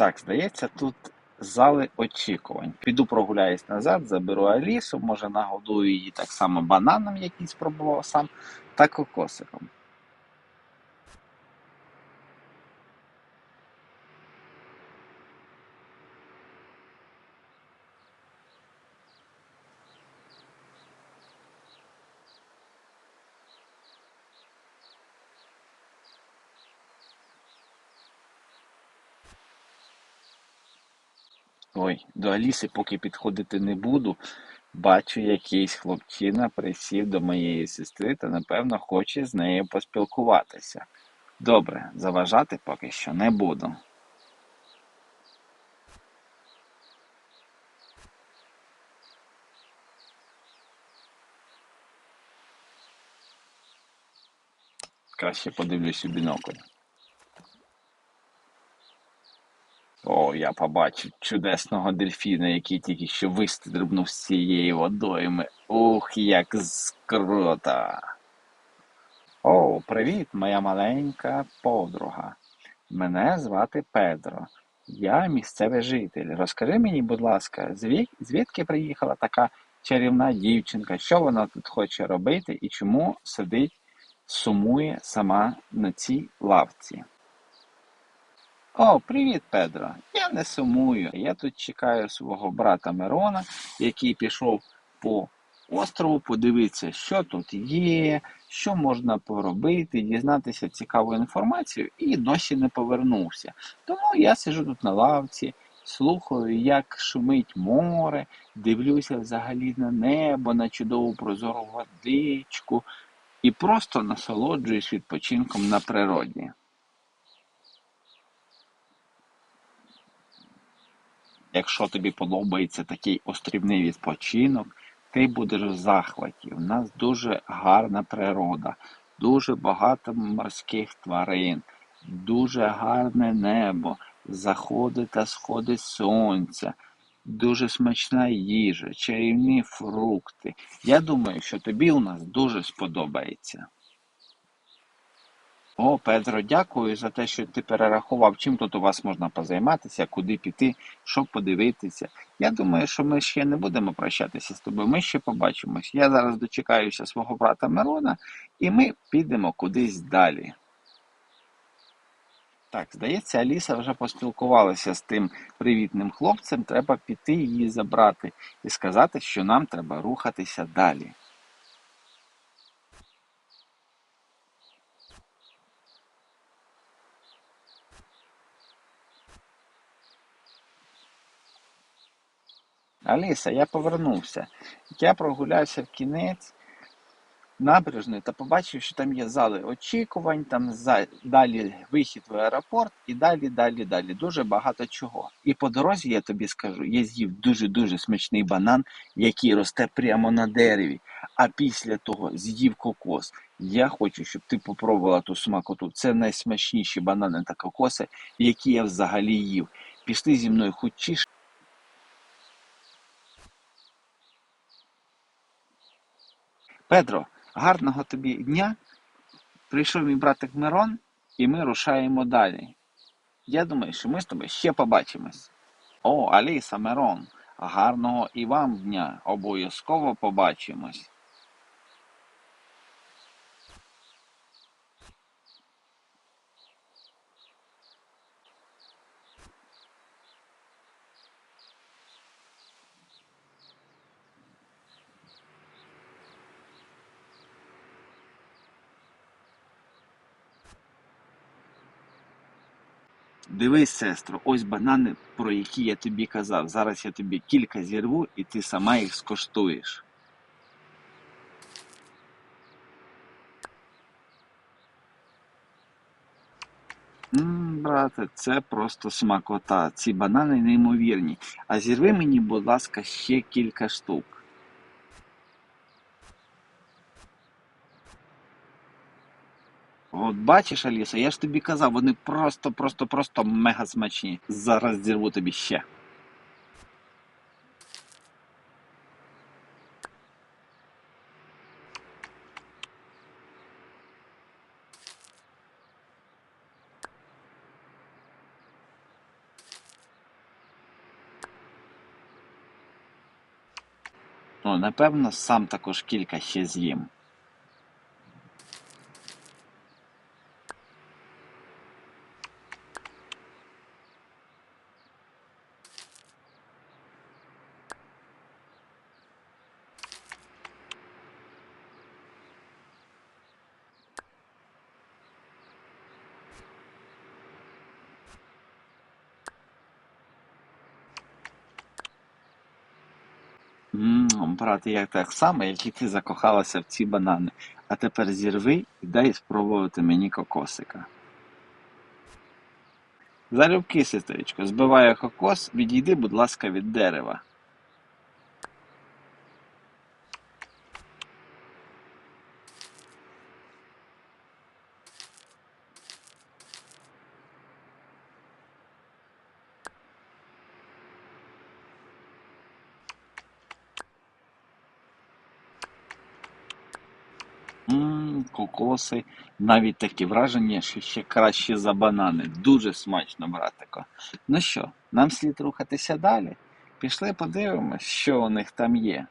Так, здається, тут зали очікувань. Піду прогуляюсь назад, заберу Алісу, може нагодую її так само бананом, який спробував сам, та кокосиком. Ой, до Аліси поки підходити не буду. Бачу, якийсь хлопчина присів до моєї сестри та, напевно, хоче з нею поспілкуватися. Добре, заважати поки що не буду. Краще подивлюсь у бінокль. О, я побачив чудесного дельфіна, який тільки що вистрибнув з цієї водойми. Ух, як скруто! О, привіт, моя маленька подруга. Мене звати Педро. Я місцевий житель. Розкажи мені, будь ласка, звідки приїхала така чарівна дівчинка? Що вона тут хоче робити і чому сидить, сумує сама на цій лавці? О, привіт, Педро. Я не сумую. Я тут чекаю свого брата Мирона, який пішов по острову подивитися, що тут є, що можна поробити, дізнатися цікаву інформацію, і досі не повернувся. Тому я сиджу тут на лавці, слухаю, як шумить море, дивлюся взагалі на небо, на чудову прозору водичку і просто насолоджуюсь відпочинком на природі. Якщо тобі подобається такий острівний відпочинок, ти будеш в захваті. У нас дуже гарна природа, дуже багато морських тварин, дуже гарне небо, заходи та сходи сонця, дуже смачна їжа, чарівні фрукти. Я думаю, що тобі у нас дуже сподобається. О, Петро, дякую за те, що ти перерахував, чим тут у вас можна позайматися, куди піти, що подивитися. Я думаю, що ми ще не будемо прощатися з тобою, ми ще побачимось. Я зараз дочекаюся свого брата Мирона, і ми підемо кудись далі. Так, здається, Аліса вже поспілкувалася з тим привітним хлопцем, треба піти її забрати і сказати, що нам треба рухатися далі. Аліса, я повернувся. Я прогулявся в кінець набережної та побачив, що там є зали очікувань, там за... далі вихід в аеропорт і далі, далі, далі. Дуже багато чого. І по дорозі, я тобі скажу, я з'їв дуже-дуже смачний банан, який росте прямо на дереві. А після того з'їв кокос. Я хочу, щоб ти попробувала ту смакоту. Це найсмачніші банани та кокоси, які я взагалі їв. Пішли зі мною хочеш. Педро, гарного тобі дня. Прийшов мій братик Мирон, і ми рушаємо далі. Я думаю, що ми з тобою ще побачимось. О, Аліса, Мирон, гарного і вам дня. Обов'язково побачимось. Дивись, сестро, ось банани, про які я тобі казав. Зараз я тобі кілька зірву, і ти сама їх скоштуєш. Мм, брате, це просто смакота. Ці банани неймовірні. А зірви мені, будь ласка, ще кілька штук. От бачиш, Аліса, я ж тобі казав, вони просто-просто-просто мега смачні. Зараз зірву тобі ще. Ну, напевно, сам також кілька ще з'їм. М, брати як так само, як і ти закохалася в ці банани. А тепер зірви і дай спробувати мені кокосика. Залюбки, сестричко, збиваю кокос, відійди, будь ласка, від дерева. Кокоси. Навіть такі враження, що ще краще за банани. Дуже смачно, братико. Ну що, нам слід рухатися далі? Пішли подивимось, що у них там є.